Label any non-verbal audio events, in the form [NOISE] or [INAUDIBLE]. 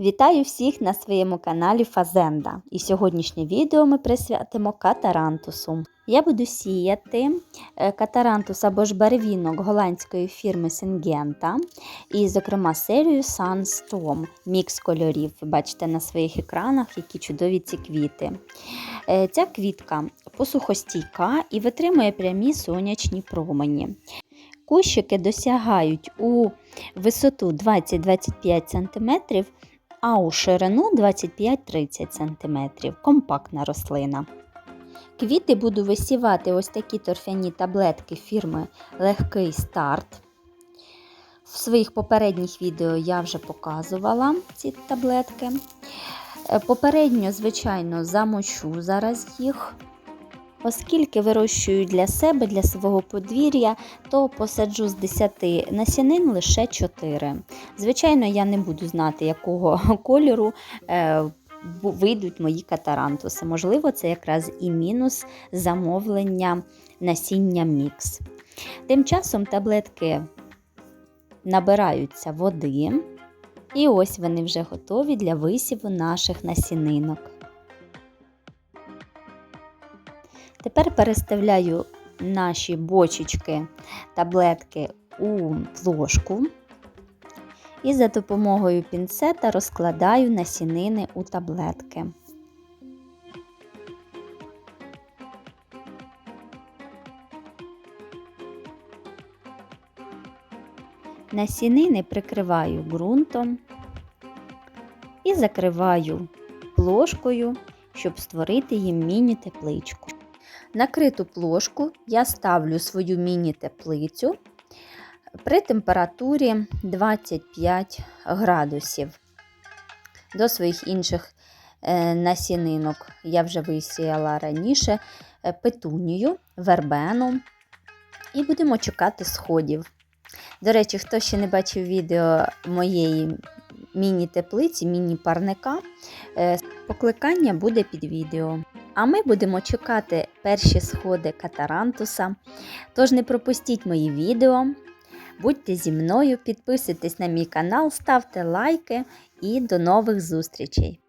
Вітаю всіх на своєму каналі Фазенда. І сьогоднішнє відео ми присвятимо катарантусу. Я буду сіяти е, катарантус або ж барвінок голландської фірми Сингента, і, зокрема, серію Sunstorm. Мікс кольорів. Ви бачите на своїх екранах, які чудові ці квіти. Е, Ця квітка посухостійка і витримує прямі сонячні промені. Кущики досягають у висоту 20-25 см, а у ширину 25-30 см. Компактна рослина. Квіти буду висівати ось такі торфяні таблетки фірми Легкий старт. В своїх попередніх відео я вже показувала ці таблетки. Е, Попередньо, звичайно, замочу зараз їх. Оскільки вирощую для себе, для свого подвір'я, то посаджу з 10 насінин лише 4. Звичайно, я не буду знати, якого [LAUGHS] кольору е, вийдуть мої катарантуси. Можливо, це якраз і мінус замовлення насіння мікс. Тим часом таблетки набираються води, і ось вони вже готові для висіву наших насінинок. Тепер переставляю наші бочечки, таблетки у ложку і за допомогою пінцета розкладаю насінини у таблетки. Насінини прикриваю ґрунтом і закриваю плошкою, щоб створити їм міні-тепличку. Накриту плошку я ставлю свою міні-теплицю при температурі 25 градусів. До своїх інших е, насінинок я вже висіяла раніше е, петунію, вербену і будемо чекати сходів. До речі, хто ще не бачив відео моєї міні-теплиці, міні-парника, е, покликання буде під відео. А ми будемо чекати перші сходи катарантуса. Тож не пропустіть мої відео. Будьте зі мною, підписуйтесь на мій канал, ставте лайки і до нових зустрічей!